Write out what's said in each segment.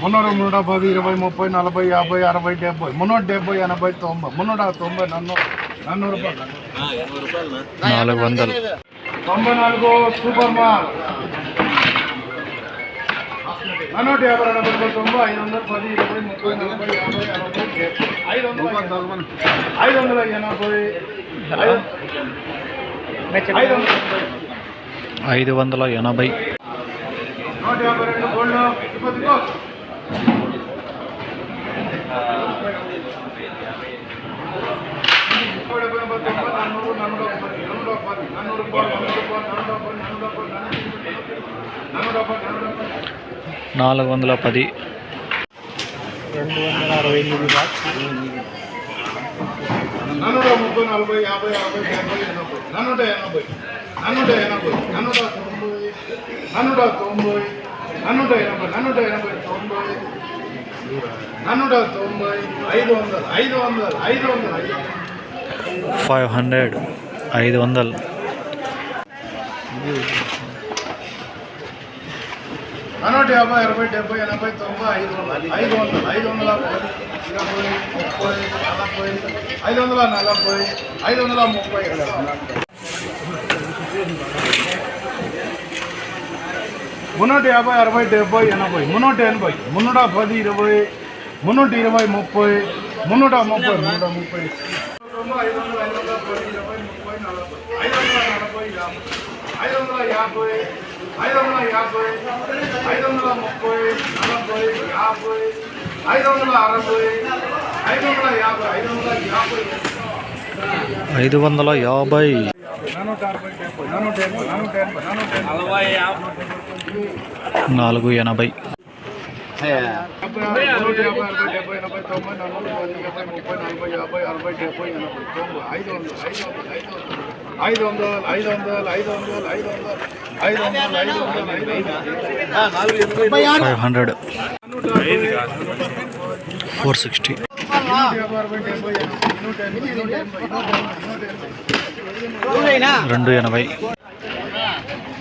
మున్నూరు నూట పది ఇరవై ముప్పై నలభై యాభై అరవై డెబ్బై మున్నూట డెబ్బై ఎనభై తొంభై మున్నూట తొంభై నన్ను నన్ను రూపాయలు నాలుగు వందలు తొంభై నాలుగు సూపర్ మాల్ నన్నూట యాభై రెండు వందల తొంభై ఐదు వందల పది ఇరవై ముప్పై నలభై యాభై అరవై డెబ్బై ఐదు వందల ఐదు వందల ఎనభై ఐదు- ఐదు వందల ఐదు వందల ఎనభై నూట యాభై రెండు గోల్డ్ నాలుగు వందల పది. రెండు వందల అరవై ఎనిమిది నన్నూట ముప్పై నలభై యాభై యాభై డెబ్బై ఎనభై. నన్నూట ఎనభై నన్నూట ఎనభై నన్నూట తొంభై నన్నూట తొంభై నన్నూట ఎనభై నన్నూట ఎనభై తొంభై. తొంభై ఐదు ఐదు ఐదు ఫైవ్ హండ్రెడ్ ఐదు వందలు. నూట యాభై అరవై డెబ్బై ఎనభై తొంభై ఐదు వందలు ఐదు వందలు ఐదు వందల ఇరవై ముప్పై నలభై ఐదు వందల నలభై ఐదు వందల ముప్పై. మున్నూట యాభై అరవై డెబ్బై ఎనభై. మున్నూట ఎనభై. మున్నూట పది ఇరవై. మున్నూట ఇరవై ముప్పై. మున్నూట ముప్పై మున్నూట ముప్పై. ఐదు వందల ఐదు వందల పది ఇరవై ముప్పై నలభై ఐదు వందల నలభై యాభై ఐదు వందల యాభై ఐదు వందల యాభై ఐదు వందల ముప్పై నలభై యాభై ఐదు వందల అరవై ఐదు వందల యాభై ఐదు వందల యాభై ఐదు వందల యాభై. నాలుగు ఎనభై. ఐదు వందలు ఐదు వందలు ఐదు వందలు ఐదు వందలు ఐదు వందలు ఐదు వందలు ఐదు వందలు ఫైవ్ హండ్రెడ్. Four sixty. రెండు ఎనభై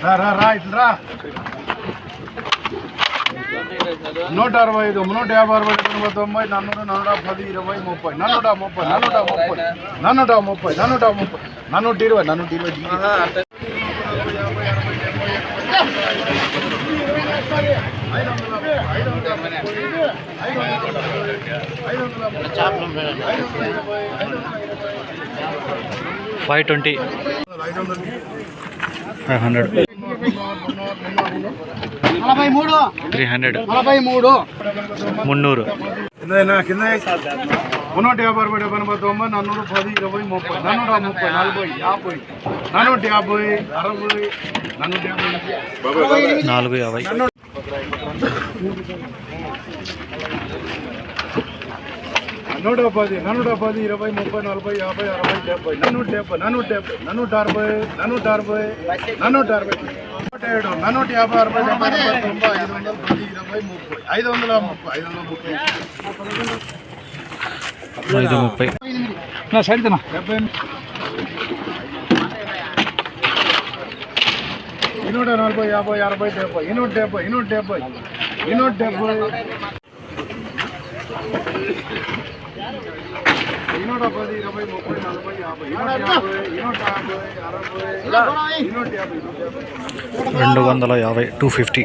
రా రా రా ఇట్లా రా నూట అరవై ఐదు నూట యాభై అరవై ఎనభై తొంభై నన్నూట నన్నూట పది ఇరవై ముప్పై నన్నూట ముప్పై నన్నూట ముప్పై నన్నూట ముప్పై నన్నూట ముప్పై నన్నూట ఇరవై నన్నూట ఇరవై ఐదు వందల ఐదు వందల five twenty. Five hundred. Three hundred. నలభై మూడు. మున్నూరు. యాభై నన్నూరు పది ఇరవై ముప్పై ముప్పై నలభై యాభై నాలుగు యాభై. నూట పది నన్నూట పది ఇరవై ముప్పై నలభై యాభై అరవై డెబ్బై. నన్నూట డెబ్బై నన్నూట డెబ్బై నన్నూట అరవై నన్నూట అరవై నన్నూట అరవై నూట ఏడు నన్నూట యాభై అరవై డెబ్బై తొంభై ఐదు వందల పది ఇరవై ముప్పై ఐదు వందల ముప్పై ఐదు వందల ముప్పై. ఐదు ముప్పై. డెబ్బై. ఇనూట నలభై యాభై అరవై డెబ్బై ఇనూట డెబ్బై ఇనూట డెబ్బై ఇనూట డెబ్బై. ఇనూట పది ఇరవై ముప్పై నలభై యాభై ఇనూట యాభై ఇనూట యాభై అరవై ఇనూట యాభై ఇనూట యాభై రెండు వందల యాభై టూ ఫిఫ్టీ.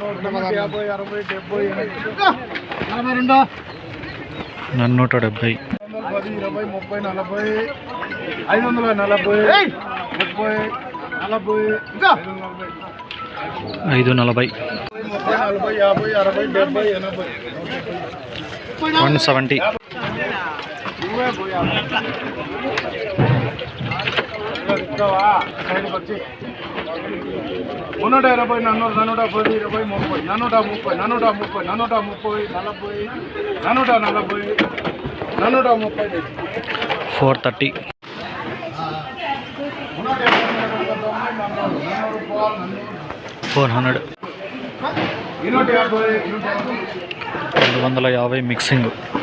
నూట యాభై అరవై డెబ్బై నలభై రెండు. నన్నూట డెబ్బై. వందల పది ఇరవై ముప్పై నలభై ఐదు వందల నలభై ముప్పై నలభై ఐదు నలభై. ఐదు నలభై. ముప్పై నలభై యాభై అరవై డెబ్బై ఎనభై. One seventy. నూట ఇరవై నన్ను నూట పది ఇరవై ముప్పై నూట ముప్పై నూట ముప్పై నూట ముప్పై నలభై నూట నలభై నూట ముప్పై. Four thirty. Four hundred. రెండు వందల యాభై మిక్సింగ్.